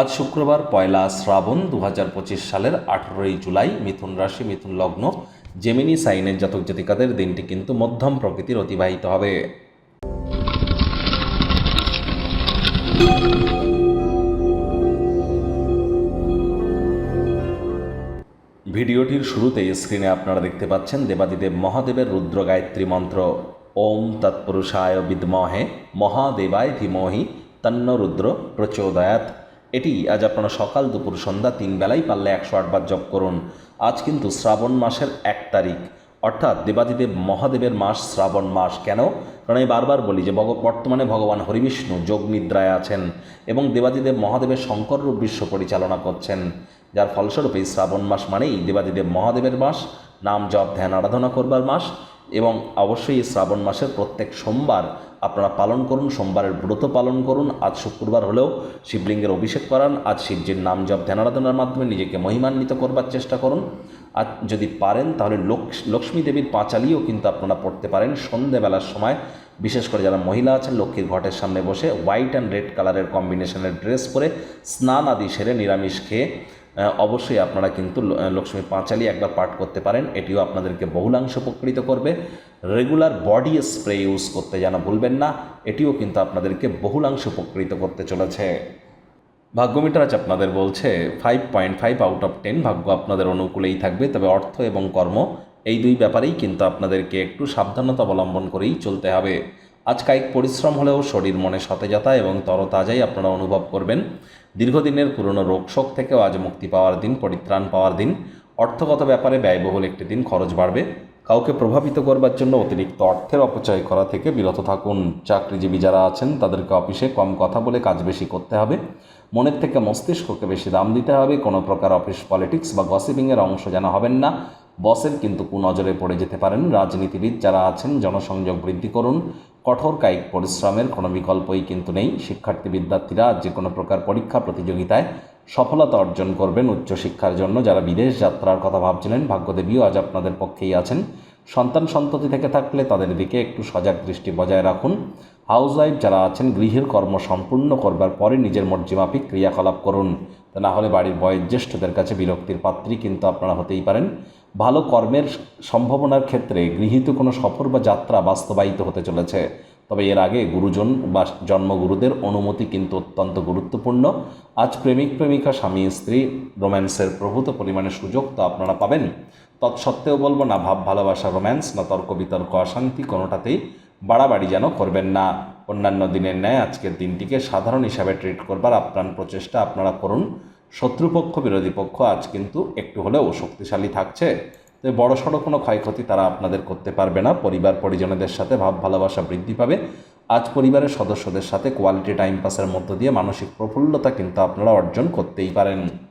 আজ শুক্রবার, পয়লা শ্রাবণ দু হাজার পঁচিশ সালের আঠেরোই জুলাই, মিথুন রাশি, মিথুন লগ্ন জেমিনি সাইনের জাতক জাতিকাদের দিনটি কিন্তু মধ্যম প্রকৃতির অতিবাহিত হবে। ভিডিওটির শুরুতেই স্ক্রিনে আপনারা দেখতে পাচ্ছেন দেবাদিদেব মহাদেবের রুদ্র গায়ত্রী মন্ত্র। ওম তৎপুরুষায় বিদ্মহে, মহাদেবায় ধীমহি তন্ন রুদ্র প্রচোদয়াত এটি আজ আপনারা সকাল দুপুর সন্ধ্যা তিন বেলায় পারলে একশো আটবার জপ করুন। আজ কিন্তু শ্রাবণ মাসের এক তারিখ। অর্থাৎ দেবাদিদেব মহাদেবের মাস শ্রাবণ মাস। কেন? কারণ আমি বারবার বলি যে বর্তমানে ভগবান হরিবিষ্ণু যোগ নিদ্রায় আছেন এবং দেবাদিদেব মহাদেবের শঙ্কর রূপ বিশ্ব পরিচালনা করছেন। যার ফলস্বরূপ এই শ্রাবণ মাস মানেই দেবাদিদেব মহাদেবের মাস, নাম জপ, ধ্যান, আরাধনা করবার মাস। এবং অবশ্যই শ্রাবণ মাসের প্রত্যেক সোমবার আপনারা পালন করুন, সোমবারের ব্রত পালন করুন। আজ শুক্রবার হলেও শিবলিঙ্গের অভিষেক করান। আজ শিবজির নাম জপ, ধ্যানারাধনার মাধ্যমে নিজেকে মহিমান্বিত করবার চেষ্টা করুন। আর যদি পারেন, তাহলে লক্ষ্মী দেবীর পাঁচালিও কিন্তু আপনারা পড়তে পারেন সন্ধেবেলার সময়। বিশেষ করে যারা মহিলা আছেন, লক্ষ্মীর ঘটের সামনে বসে হোয়াইট অ্যান্ড রেড কালারের কম্বিনেশনের ড্রেস পরে স্নান আদি সেরে নিরামিষ খেয়ে অবশ্যই আপনারা কিন্তু ল- আহ, লক্ষ্মীর পাঁচালি একবার পাঠ করতে পারেন। এটিও আপনাদেরকে বহুলাংশ উপকৃত করবে। রেগুলার বডি স্প্রে ইউজ করতে যেন ভুলবেন না এটিও কিন্তু আপনাদেরকে বহুলাংশ উপকৃত করতে চলেছে। ভাগ্যমিটার আজ আপনাদের বলছে five point five out of ten ভাগ্য আপনাদের অনুকূলেই থাকবে তবে অর্থ এবং কর্ম এই দুই ব্যাপারেই কিন্তু আপনাদেরকে একটু সাবধানতা অবলম্বন করেই চলতে হবে। আজ কায়িক পরিশ্রম হলেও শরীর মনে সতেজতা এবং তরতাজাই আপনারা অনুভব করবেন। দীর্ঘদিনের পুরনো রোগশোক থেকেও আজ মুক্তি পাওয়ার দিন, পরিত্রাণ পাওয়ার দিন। অর্থগত ব্যাপারে ব্যয়বহুল একটি দিন, খরচ বাড়বে। কাউকে প্রভাবিত করবার জন্য অতিরিক্ত অর্থের অপচয় করা থেকে বিরত থাকুন। চাকরিজীবী যারা আছেন, তাদেরকে অফিসে কম কথা বলে কাজ বেশি করতে হবে। মনের থেকে মস্তিষ্ককে বেশি দাম দিতে হবে। কোনো প্রকার অফিস পলিটিক্স বা গসিপিংয়ের অংশ যেন হবেন না। বসের কিন্তু কুনজরে পড়ে যেতে পারেন রাজনীতিবিদ যারা আছেন, জনসংযোগ বৃদ্ধি করুন। কঠোর কায়িক পরিশ্রমের কোনো বিকল্পই কিন্তু নেই। শিক্ষার্থী বিদ্যার্থীরা যে কোনো প্রকার পরীক্ষা প্রতিযোগিতায় সফলতা অর্জন করবেন উচ্চশিক্ষার জন্য। যারা বিদেশ যাত্রার কথা ভাবছিলেন, ভাগ্যদেবীও আজ আপনাদের পক্ষেই আছেন। সন্তান সন্ততি থেকে থাকলে তাদের দিকে একটু সজাগ দৃষ্টি বজায় রাখুন। হাউস ওয়াইফ যারা আছেন, গৃহের কর্ম সম্পূর্ণ করবার পরে নিজের মর্জিমাফিক ক্রিয়াকলাপ করুন। তা না হলে বাড়ির বয়োজ্যেষ্ঠদের কাছে বিরক্তির পাত্রী কিন্তু আপনারা হতেই পারেন। ভালো কর্মের সম্ভাবনার ক্ষেত্রে গৃহীত কোনো সফর বা যাত্রা বাস্তবায়িত হতে চলেছে। তবে এর আগে গুরুজন বা জন্মগুরুদের অনুমতি কিন্তু অত্যন্ত গুরুত্বপূর্ণ। আজ প্রেমিক, প্রেমিকা, স্বামী, স্ত্রী, রোম্যান্সের প্রভূত পরিমাণে সুযোগ তো আপনারা পাবেন। তৎসত্ত্বেও বলব না, ভাব, ভালোবাসা, রোম্যান্স, না তর্ক, বিতর্ক, অশান্তি কোনোটাতেই বাড়াবাড়ি যেন করবেন না। অন্যান্য দিনের ন্যায় আজকের দিনটিকে সাধারণ হিসাবে ট্রিট করবার আপ্রাণ প্রচেষ্টা আপনারা করুন। শত্রুপক্ষ, বিরোধী পক্ষ আজ কিন্তু একটু হলেও শক্তিশালী থাকছে। তো বড় সড়ো কোনো ক্ষয়ক্ষতি তারা আপনাদের করতে পারবে না। পরিবার, পরিজনদের সাথে ভাব, ভালোবাসা বৃদ্ধি পাবে। আজ পরিবারের সদস্যদের সাথে কোয়ালিটি টাইম পাসের মধ্য দিয়ে মানসিক প্রফুল্লতা কিন্তু আপনারা অর্জন করতেই পারেন।